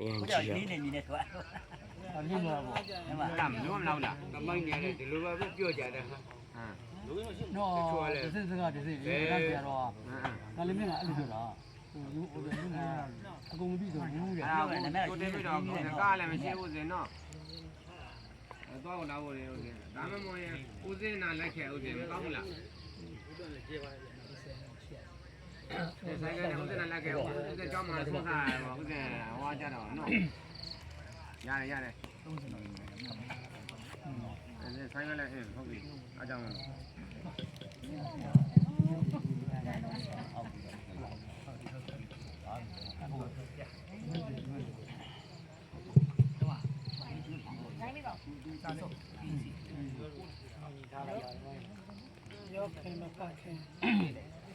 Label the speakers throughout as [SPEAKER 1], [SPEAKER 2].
[SPEAKER 1] အရင်
[SPEAKER 2] ကို
[SPEAKER 1] ကြ
[SPEAKER 2] ကြော
[SPEAKER 1] ည့်
[SPEAKER 2] င့်
[SPEAKER 1] ရ
[SPEAKER 2] နီးနေပြီနဲ့သူက
[SPEAKER 3] အမြင်ပါဘော
[SPEAKER 2] အဲ့မှာ
[SPEAKER 4] တမ်းလုံးမလောက်လား
[SPEAKER 5] ကမိုင်းနေတယ်ဒီလိုပဲပြောကြတယ်ဟာ
[SPEAKER 4] ဟမ်
[SPEAKER 3] နော်ဒီစစ်စကားဒီစစ်လေးကပြတော့
[SPEAKER 4] ဟမ်
[SPEAKER 3] ငါလည်းမင်းကအဲ့လိုပြောတာဟိုယူဟိုလည်းမင်းကအကုန်မပြီးတော့ဘူးတဲ့
[SPEAKER 4] အဲ့ဒါကိုတင်ပြီးတော့ကိုယ်ကားလည်းမရှိဘူးစင်တော့အဲတော့လာဖို့လေဦးစင်ဒါမှမဟုတ်ရင်ဦးစင်နာလိုက်ခဲ့ဦးစင်မကောင်းဘူးလား ဆိုင်ကလည်းဦးစင်နာလိုက်ခဲ့ဦးစင်ကြောင်းမှာဆုံးထားရပါဦးစင်ဟောကြတော့နော်ရတယ်ရတယ်အဲဆိုင်ကလည်းအင်းဟုတ်ပြီအားကြောင့်
[SPEAKER 6] ရောခင်မကခင်ကြားတယ်ဒီမှာလောက်ပါ
[SPEAKER 3] ဟိုဘိုးတော်ပြောပါဗျာဘိုးတော်လည်းပုတ်ပြီးသွားတယ်
[SPEAKER 5] အဲ့ဒါမမကဲဟိုချီပေါင်းလာတယ်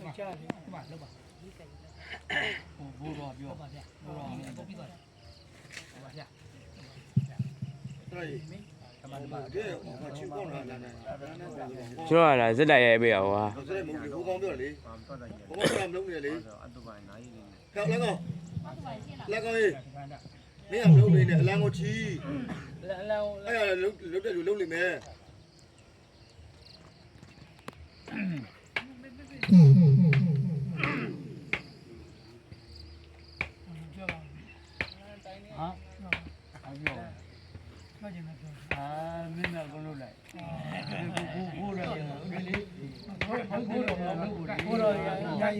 [SPEAKER 1] ကျွန်တော်ကလားဇက်တိုက်ရိုက်ပေးရဟွာ
[SPEAKER 5] ဆိုတော့မဟုတ်ဘူးကောင်းပြောလေ
[SPEAKER 4] ဘာတော့တယ်
[SPEAKER 5] ဘုံကောင်းမလုပ်နေလေ
[SPEAKER 4] အတူပိုင်းနိုင်နေ
[SPEAKER 5] ကြောက်လက်ကောလက်ကောရေးမင်းကမလုပ်နေနဲ့အလံကိုချီ
[SPEAKER 6] အလောင်း
[SPEAKER 5] အဲ့ဒါလုတ်လုတ်တယ်လူလုတ်လိမ့်မယ်
[SPEAKER 6] ပြောပါ
[SPEAKER 3] ဟာအပြော
[SPEAKER 6] မှတ်ချင်မှပြော
[SPEAKER 3] အာမင်းကကုန်လို့လိုက်ဘိုးဘိုးလည်းဟုတ်တယ်လေဘိုးဘိုးတော်မလုပ်ဘူးလေ
[SPEAKER 6] ဘိုးတော်ရာရာယူ